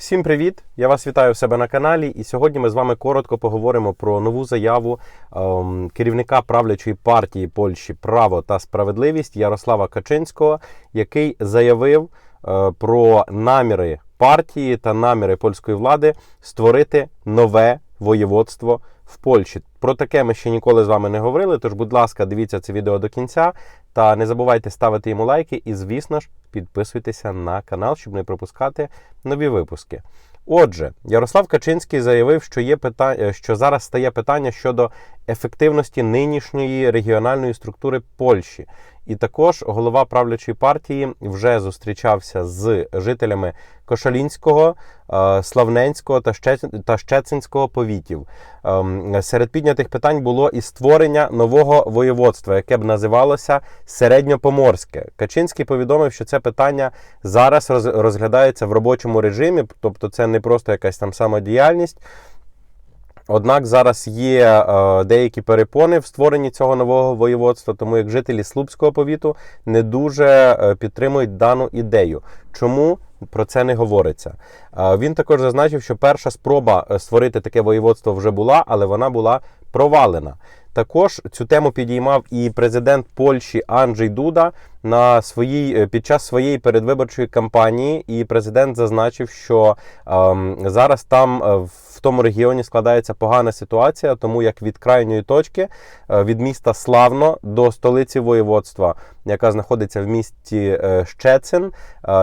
Всім привіт! Я вас вітаю в себе на каналі. І сьогодні ми з вами коротко поговоримо про нову заяву ем, керівника правлячої партії Польщі Право та справедливість Ярослава Качинського, який заявив е, про наміри партії та наміри польської влади створити нове воєводство в Польщі. Про таке ми ще ніколи з вами не говорили. Тож, будь ласка, дивіться це відео до кінця. Та не забувайте ставити йому лайки і, звісно ж, підписуйтеся на канал, щоб не пропускати нові випуски. Отже, Ярослав Качинський заявив, що є питання, що зараз стає питання щодо ефективності нинішньої регіональної структури Польщі. І також голова правлячої партії вже зустрічався з жителями Кошалінського, е, Славненського та Ще- Щецинського повітів. Ем, Серед піднятих питань було і створення нового воєводства, яке б називалося Середньопоморське. Качинський повідомив, що це питання зараз роз- розглядається в робочому режимі, тобто це не просто якась там самодіяльність. Однак зараз є е, деякі перепони в створенні цього нового воєводства, тому як жителі Слупського повіту не дуже е, підтримують дану ідею. Чому про це не говориться? Е, він також зазначив, що перша спроба створити таке воєводство вже була, але вона була провалена. Також цю тему підіймав і президент Польщі Анджей Дуда на своїй е, під час своєї передвиборчої кампанії. І президент зазначив, що ем, зараз там е, в тому регіоні складається погана ситуація, тому як від крайньої точки е, від міста Славно до столиці воєводства, яка знаходиться в місті Щецин,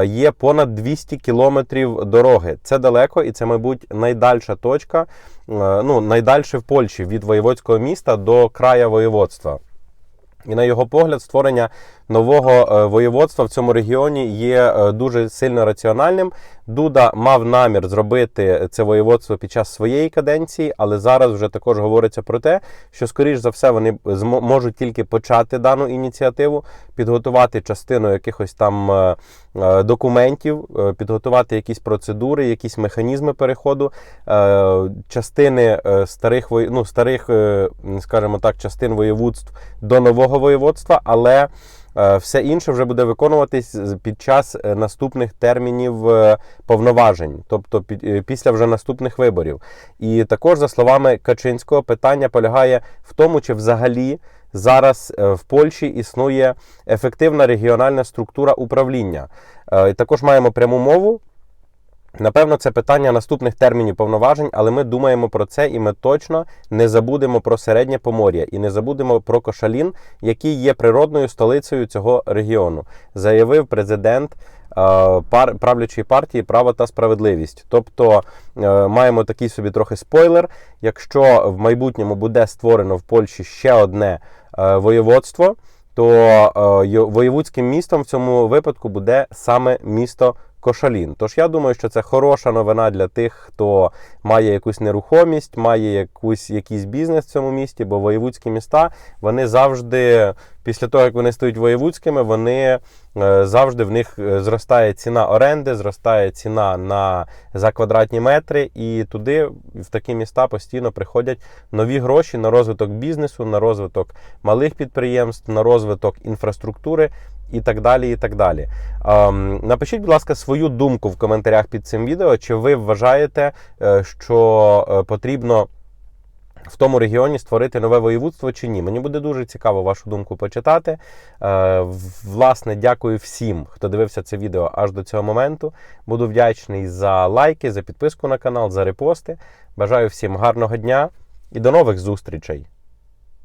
є понад 200 кілометрів дороги. Це далеко, і це, мабуть, найдальша точка, ну найдальше в Польщі від воєводського міста до края воєводства. І на його погляд, створення нового е, воєводства в цьому регіоні є е, дуже сильно раціональним. Дуда мав намір зробити це воєводство під час своєї каденції, але зараз вже також говориться про те, що скоріш за все вони можуть тільки почати дану ініціативу, підготувати частину якихось там е, документів, підготувати якісь процедури, якісь механізми переходу, частини старих ну, старих, скажімо так, частин воєводств до нового воєводства, але все інше вже буде виконуватись під час е, наступних термінів е, повноважень, тобто під- е, після вже наступних виборів. І також, за словами Качинського, питання полягає в тому, чи взагалі зараз е, в Польщі існує ефективна регіональна структура управління. Е, також маємо пряму мову. Напевно, це питання наступних термінів повноважень, але ми думаємо про це, і ми точно не забудемо про середнє помор'я і не забудемо про Кошалін, який є природною столицею цього регіону, заявив президент е, пар, правлячої партії Право та справедливість. Тобто е, маємо такий собі трохи спойлер. Якщо в майбутньому буде створено в Польщі ще одне е, воєводство, то воєвудським містом в цьому випадку буде саме місто Кошалін. Тож я думаю, що це хороша новина для тих, хто має якусь нерухомість, має якусь, якийсь бізнес в цьому місті, бо воєвудські міста вони завжди, після того як вони стають воєвудськими, вони е, завжди в них е, зростає ціна оренди, зростає ціна на за квадратні метри, і туди в такі міста постійно приходять нові гроші на розвиток бізнесу, на розвиток малих підприємств, на розвиток інфраструктури і так далі. і так далі. Ем, Напишіть, будь ласка, свою думку в коментарях під цим відео. Чи ви вважаєте, е, що е, потрібно в тому регіоні створити нове воєводство чи ні? Мені буде дуже цікаво вашу думку почитати. Е, Власне, дякую всім, хто дивився це відео аж до цього моменту. Буду вдячний за лайки, за підписку на канал, за репости. Бажаю всім гарного дня і до нових зустрічей!